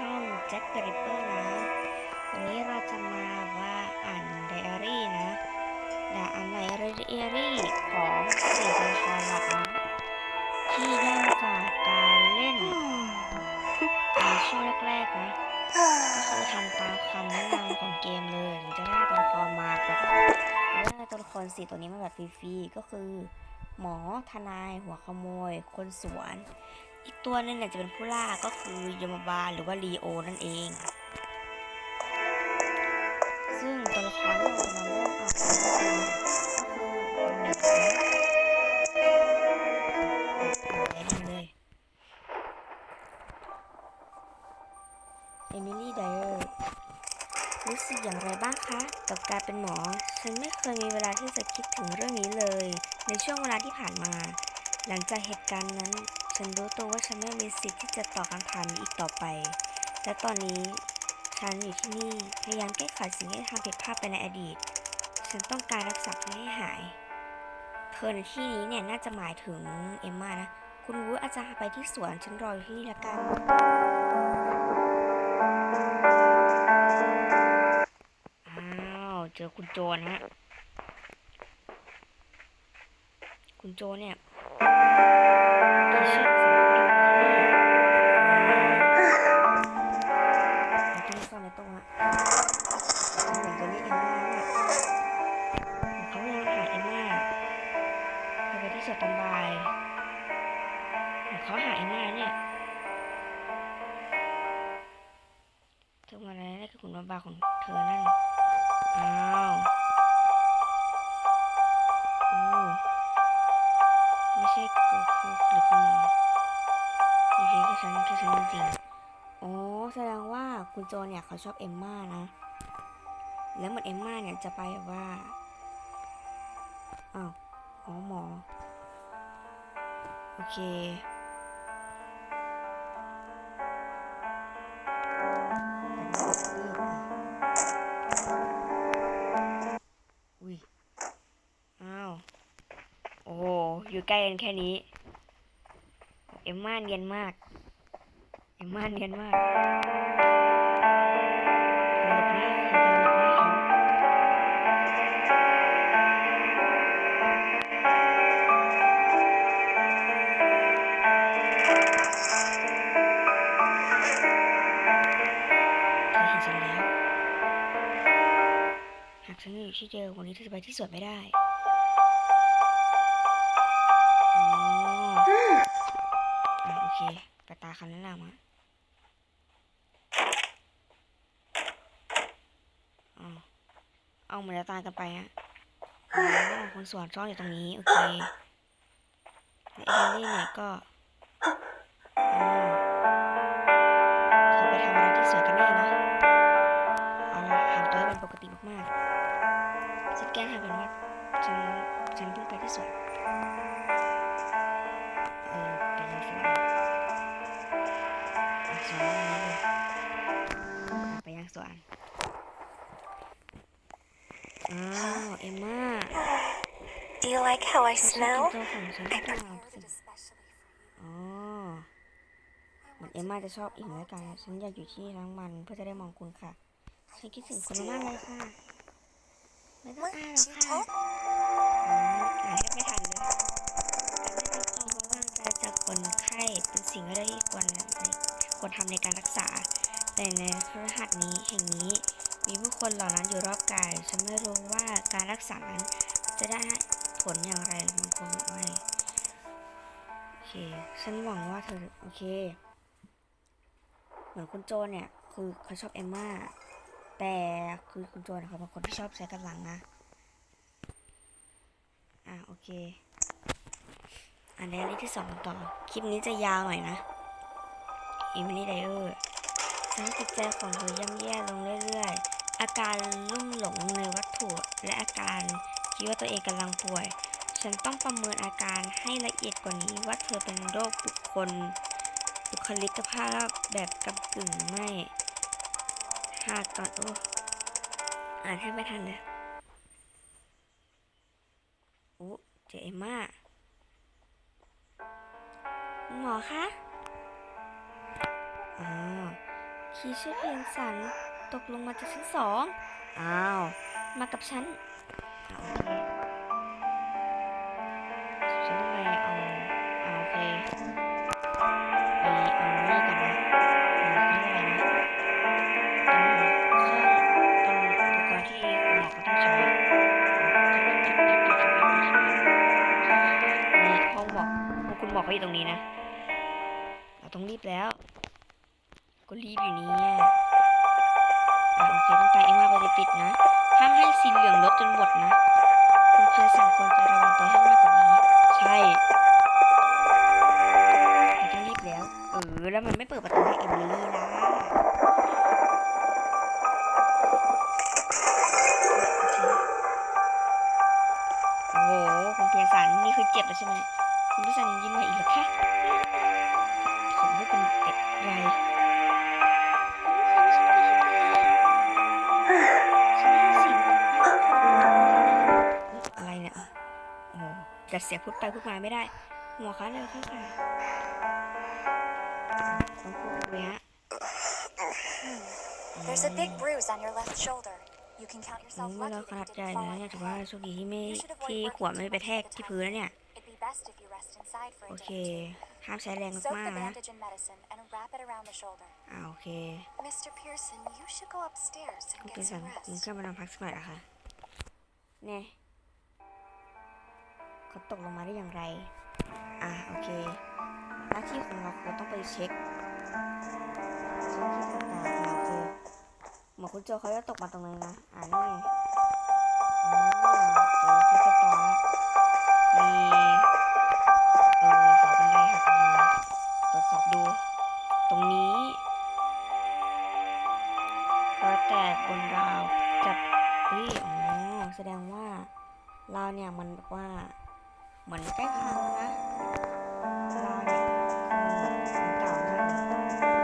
ช่องแจ็คเดริปเปอร์นะ วันนี้เราจะมาว่าอ่านไดอารี่นะและอ่านไดอารี่ของสี่ตัวละครหลักนะที่ได้มาจากการเล่นในช่วงแรกๆนะก็คือทำตามคำแนะนำของเกมเลยถึงจะได้ตัวละครมาแบบได้ตัวละครสี่ตัวนี้มาแบบฟรีๆก็คือ หมอทนายหัวขโมย คนสวน อีกตัวนึงเนี่ยจะเป็นผู้ล่าก็คือยมบาลหรือว่าลีโอนั่นเอง ซึ่งตัวละครที่เราจะมาเริ่มอ่านก็คือเลยเอมิลี่ไดเออร์รู้สึกอย่างไรบ้างคะกับการเป็นหมอ ฉันไม่เคยมีเวลาที่จะคิดถึงเรื่องนี้เลย ในช่วงเวลาที่ผ่านมา หลังจากเหตุการณ์นั้น ฉันรู้ตัวว่าฉันไม่มีสิทธิ์ที่จะตอบคำถามนี้อีกต่อไป และตอนนี้ฉันอยู่ที่นี่พยายามแก้ไขสิ่งที่ทำผิดพลาดไปในอดีต ฉันต้องการรักษาเธอให้หาย เธอในที่นี้เนี่ยน่าจะหมายถึงเอมมานะ คุณวูดอาจจะไปที่สวนฉันรออยู่ที่นี่ละกัน อ้าวเจอคุณโจรฮะคุณโจรเนี่ย ต้องซ่อนในตู้ฮะเหมือนจะเรียกเอมม่าเนี่ยเขายายามหาเอมม่าไปที่สวนตอนบ่ายเหมือนเขาหาเอมม่าเนี่ยเธอมาแล้วนี่คือขุนบาของเธอนั่น อ้าว ใช่แค่ฉันจริงๆ อ๋อ แสดงว่าคุณโจเนี่ยเขาชอบเอมม่านะ แล้วเหมือนเอมม่าเนี่ยจะไปแบบว่า อ้าว อ๋อหมอ โอเคอุ้ยอ้าวโอ้อยู่ใกล้กันแค่นี้ เอ็มม่าเนียนมาก มม่าเนียนมากเธอหลบหน้าเธอหลบหน้าเขาเธอเห็นฉันแล้วหากฉันอยู่ที่เดิมวันนี้เธอจะไปที่สวนไม่ได้อ๋ออะโอเคไปตาคำแนะนำอะเอา เอาเหมือนจะตายกันไปฮะอ๋อคนสวนซ่อนอยู่ตรงนี้ โอเคไอเอลลี่เนี่ยก็อ๋อ เอมม่า Do you like how I เธอชอบ smell? กินตัวของฉันหรือเปล่า especially อ๋อเหมือนเอมม่าจะชอบอิ่มแล้วกัน ฉันอยากอยู่ที่นี่ทั้งวันเพื่อจะได้มองคุณค่ะ ฉันคิดถึงคุณมากเลยค่ะ ไม่ต้อง What? อ่านหรอก You ค่ะ told อืมอ่านแทบไม่ทันเลย การได้รับความไว้วางใจจากคนไข้เป็นสิ่งแรกที่ควรในควรทำในการรักษา แต่ในครหัสนี้แห่งนี้ มีผู้คนเหล่านั้นอยู่รอบกาย ฉันไม่รู้ว่าการรักษานั้นจะได้ผลอย่างไรบางคนบอกไม่โอเค ฉันหวังว่าเธอโอเค เหมือนคุณโจเนี่ย คือเขาชอบเอมมาแต่คือคุณโจนเขาเป็นคนที่ชอบใช้กำลังนะ อะโอเค อันนี้ลิที่สองต่อ คลิปนี้จะยาวหน่อยนะเอมิลี่ไดเออร์ฉันจิตใจของเธอย่ำแย่ลงเรื่อยๆ อาการลุ่มหลงในวัตถุและอาการคิดว่าตัวเองกำลังป่วย ฉันต้องประเมินอาการให้ละเอียดกว่านี้ว่าเธอเป็นโรคบุคคล บุคลิกภาพแบบกำกึ่งไม่ หากก่อนโอ้อ่านให้ไม่ทันเลยโอ้เจเอมม่าหมอคะอ๋อโอเคคีชื่อเพียงสัน ตกลงมาจากชั้นสอง อ้าว มากับฉันเอาโอเคฉัน เปิดประตูให้เอมิลี่ล่ะโอ้โหคุณเพียร์สันนี่คือเจ็บแล้วใช่ไหมคุณเพียร์สันยังยิ้มมาอีกเหรอคะผมไม่เป็นเด็กไรอะไรเนี่ยโอ้โหจัดเสียงพูดไปพูดมาไม่ได้ หัวคะเลยค่ะ There's a big bruise on your left shoulder. You can count อื yourself มเรา lucky ขนาด that ใหญ่ you didn't นะ fall เนี่ย on ถื your อว่า head. โชคดีที่ไม่ที่หัวไม่ไปแทกที่พื้นนะเนี่ย It'd be best if you rest inside for โอ a เค day or two. ห้ามใช้แรง Soak มา the กๆนะ bandage in medicine and wrap it around the shoulder. อ่าโอเค Mr. Pearson, you should go upstairs คุณ and เป็น get สัน some คุณ rest. ขึ้นมานอนพักสักหน่อยเหรอคะเนี่ยเขาตกลงมาได้อย่างไร อะโอเค หน้าที่ของเราคือต้องไปเช็ค เหมือนคุณโจเขาจะตกมาตรงนี้นะ อ่านี่ไงเจอที่เรียบร้อยแล้วมีเออเสาบันไดหักลงมาตรวจสอบดู ตรงนี้รอยแตกบนราวจัดเฮ้ยอ๋อแสดงว่า ราวเนี่ยมันแบบว่าเหมือนใกล้พังนะราวเนี่ยเก่ามาก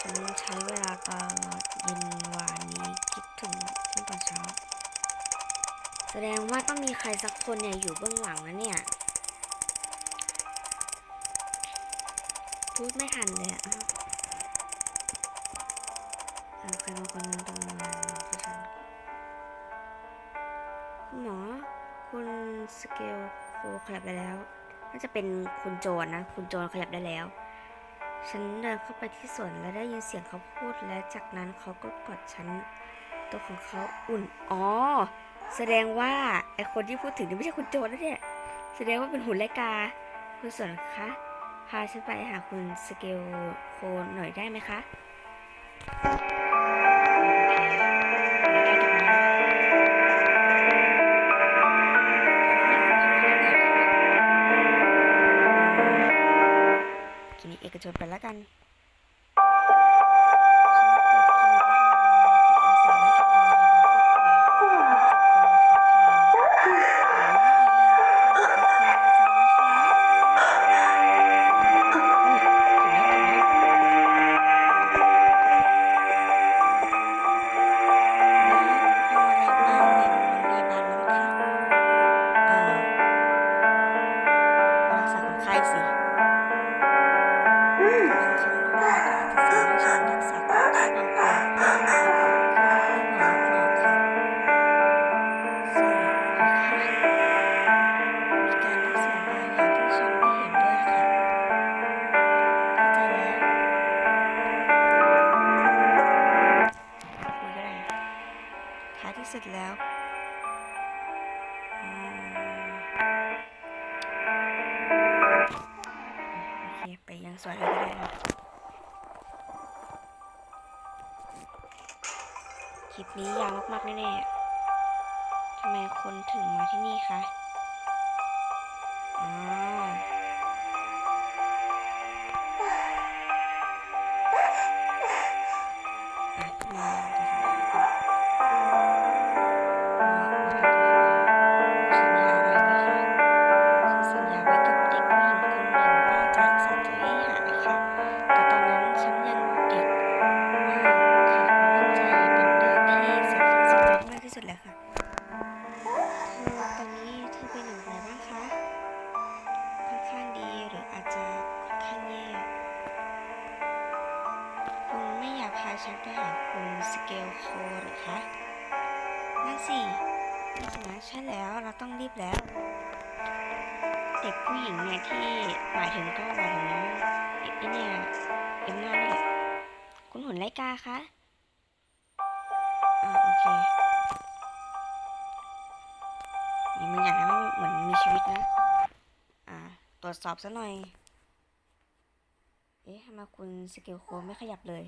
ฉันใช้เวลาตลอดเย็นวานนี้คิดถึงตั้งแต่เช้า แสดงว่าต้องมีใครสักคนเนี่ยอยู่เบื้องหลังนะเนี่ย พูดไม่ทันเลยอะใครบางคนหนึงตรงมาที่ฉันคุณหมอคุณสเกลโคขยับได้แล้ว น่าจะเป็นคุณโจรนะ คุณโจรขยับได้แล้ว ฉันเดินเข้าไปที่สวนและได้ยินเสียงเขาพูด และจากนั้นเขาก็กอดฉัน ตัวของเขาอุ่น อ๋อ แสดงว่าไอคนที่พูดถึงนี่ไม่ใช่คุณโจรนะเนี่ย แสดงว่าเป็นหุ่นไลกา คุณสวนคะ พาฉันไปหาคุณสเกลโคนหน่อยได้ไหมคะ นี้ยาวมากแน่ๆทำไมคนถึงมาที่นี่คะ อ่า นไลกาคะ อ่าโอเคนี่มันอยากให้มันเหมือนมีชีวิตนะ อ่า ตรวจสอบซะหน่อย เอ๊ะทำไมคุณสเกลโคไม่ขยับเลย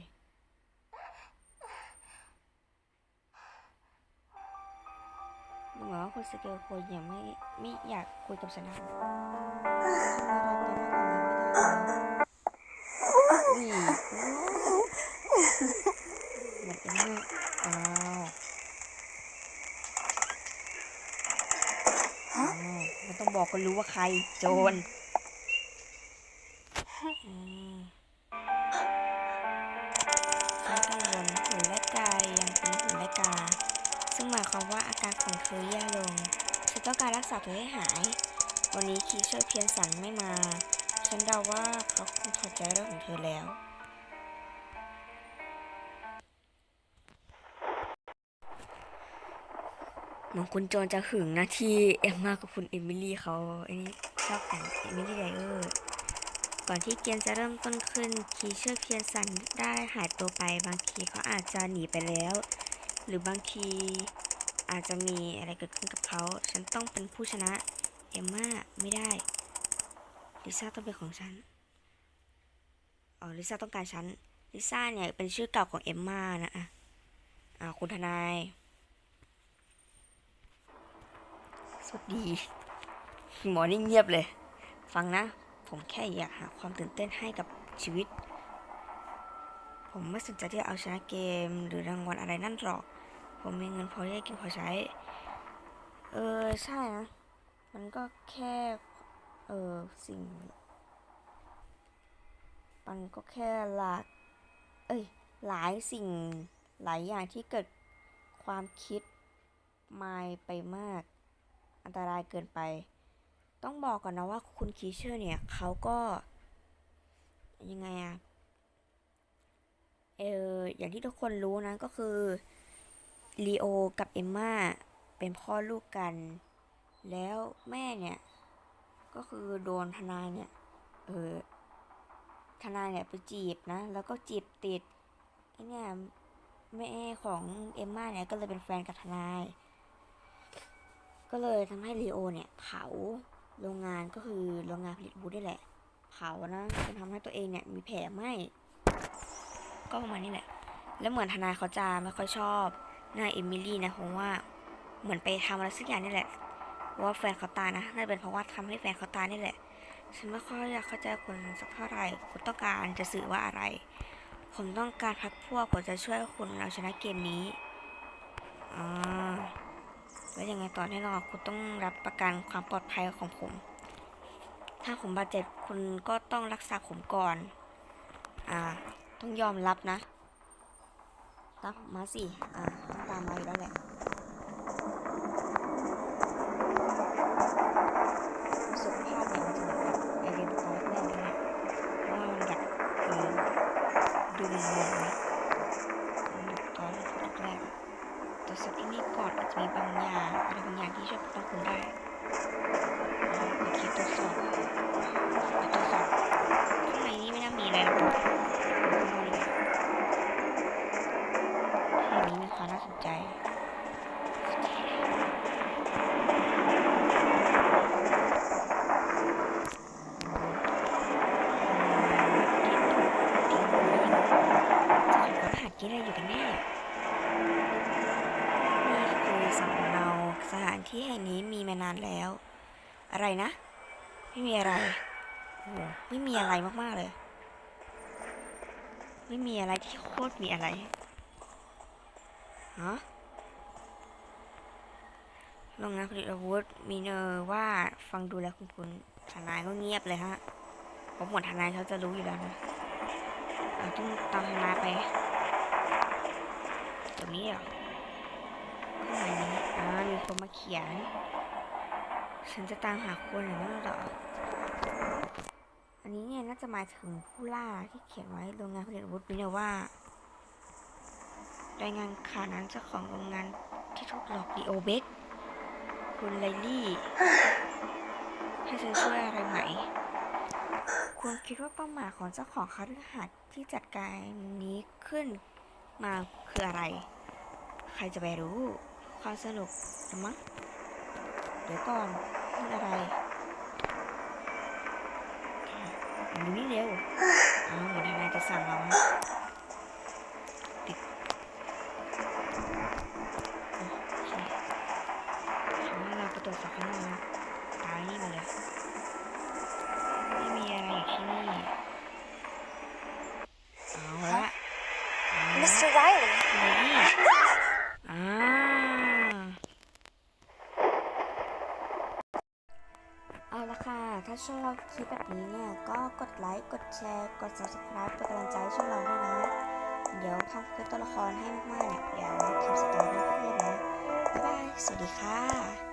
ดูเหมือนว่าคุณสเกลโคยังไม่ไม่อยากคุยกับฉันนะทำอะไรไปมากกว่านี้ไม่ได้แล้วนี่โอ้เหมือนเอ็มเมอร์อ้าวอ้าวไม่ต้อง บอกก็รู้ว่าใคร โจรฉันกังวลหุ่นและกายยังเป็นหุ่นและกา ซึ่งหมายความว่าอาการของเธอแย่ลงฉันต้องการรักษาเธอให้หาย วันนี้คีเชอร์เพียนสันไม่มา ฉันเดาว่าเขาคงถอดใจเรื่องของเธอแล้ว เหมือนคุณโจนจะหึงนะที่เอมมากับคุณเอมิลี่เขาไอ้นี่ชอบแต่งเอมิลี่ไดเออร์ก่อนที่เกมจะเริ่มต้นขึ้น คีเชอร์เพียนสันได้หายตัวไปบางทีเขาอาจจะหนีไปแล้ว หรือบางทีอาจจะมีอะไรเกิดขึ้นกับเขา ฉันต้องเป็นผู้ชนะ เอมมาไม่ได้ ลิซ่าต้องเป็นของฉัน อ๋อ ลิซ่าต้องการฉัน ลิซ่าเนี่ยเป็นชื่อเก่าของเอมมานะอะอ่าคุณทนาย สวัสดีหมอนี่เงียบเลย ฟังนะ ผมแค่อยากหาความตื่นเต้นให้กับชีวิต ผมไม่สนใจที่จะเอาชนะเกมหรือรางวัลอะไรนั่นหรอก ผมมีเงินพอที่จะกินพอใช้ เออ ใช่นะ มันก็แค่ เออสิ่ง มันก็แค่หลากเอ้ย หลายสิ่งหลายอย่างที่เกิดความคิดมายไปมาก อันตรายเกินไป ต้องบอกก่อนนะว่าคุณคีเชอร์เนี่ยเขาก็ยังไงอะเอออย่างที่ทุกคนรู้นะก็คือลีโอกับเอมมาเป็นพ่อลูกกัน แล้วแม่เนี่ย ก็คือโดนทนายเนี่ย เออทนายเนี่ยไปจีบนะ แล้วก็จีบติดไอเนี่ยแม่ของเอมมาเนี่ยก็เลยเป็นแฟนกับทนาย ก็เลยทำให้ลีโอเนี่ยเผาโรงงานก็คือโรงงานผลิตบูธนี่แหละ เผานะจนทำให้ตัวเองเนี่ยมีแผลไหมก็ประมาณนี้แหละ แล้วเหมือนทนายเขาจะไม่ค่อยชอบน้าเอมิลี่นะเพราะว่าเหมือนไปทำอะไรสักอย่างนี่แหละว่าแฟนเขาตายนะน่าจะเป็นเพราะว่าทำให้แฟนเขาตายนี่แหละฉันไม่ค่อยอยากเข้าใจคุณสักเท่าไหร่คุณต้องการจะสื่อว่าอะไร ผมต้องการพักพวกผมจะช่วยคุณเอาชนะเกมนี้อ่า แล้วยังไงต่อแน่นอนคุณต้องรับประกันความปลอดภัยของผม ถ้าผมบาดเจ็บคุณก็ต้องรักษาผมก่อน อ่า ต้องยอมรับนะตามมาสิ อ่าต้องตามมาอยู่แล้วแหละสุขภาพเนี่ยมันจะแบบไอเดียตอนแรกเลยนะเพราะว่ามันแบบดูงงๆนะมันแบบตอนแรกๆอะแต่สักที่นี่ก่อนอา จะมีบางอย่างอะไรบางอย่างที่ช่วยปกป้องคุณได้อ่าโอเคตรวจสอบไปตรวจสอบข้างในนี้ไม่น่ามีอะไรหรอกที่นี้มีความน่าสนใจ จะขอหากินอะไรอยู่กันแน่ นี่คือสำเนาสถานที่แห่งนี้มีมานานแล้วอะไรนะ ไม่มีอะไรโอ้โหไม่มีอะไรมากๆเลย ไม่มีอะไรที่โคตรมีอะไรฮะโรงงานผลิตอาวุธมีเนอร์ว่าฟังดูแล้วคุณคุณทนายก็เงียบเลยฮะเพราะหมวดทนายเขาจะรู้อยู่แล้วนะเราต้องตามทนายไปตรงนี้เหรอข้างในนี้อ่ามีคนมาเขียน ฉันจะตามหาคนอย่างนั้นหรอ อันนี้เนี่ยน่าจะหมายถึงผู้ล่าที่เขียนไว้โรงงานผลิตอาวุธวินว่ารายงานข่าวนั้นเจ้าของโรงงานที่ถูกหลอกดีโอเบกคุณไลลี่ให้ฉันช่วยอะไรไหม คุณคิดว่าเป้าหมายของเจ้าของคาฤหาสน์ที่จัดการนี้ขึ้นมาคืออะไร ใครจะไปรู้ ความสนุกนะมั้ง ดี๋ยวก่อนนี่อะไรดูนี่เร็วอ้าวเหมือนทนายจะสั่งเราฮะติดฉันว่าเราไปตรวจสอบข้างนอกตายนี่มาเลย ไม่มีอะไรอยู่ที่นี่เอาละเอาละ Mr. Riley, คลิปแบบนี้เนี่ย ก็กดไลค์ กดแชร์ กด subscribe เป็นกำลังใจให้ช่องเราด้วยนะ เดี๋ยวทำคลิปตัวละครให้มากๆเนี่ย เดี๋ยวทำสตอรี่เพิ่มนะ บ๊ายบาย สวัสดีค่ะ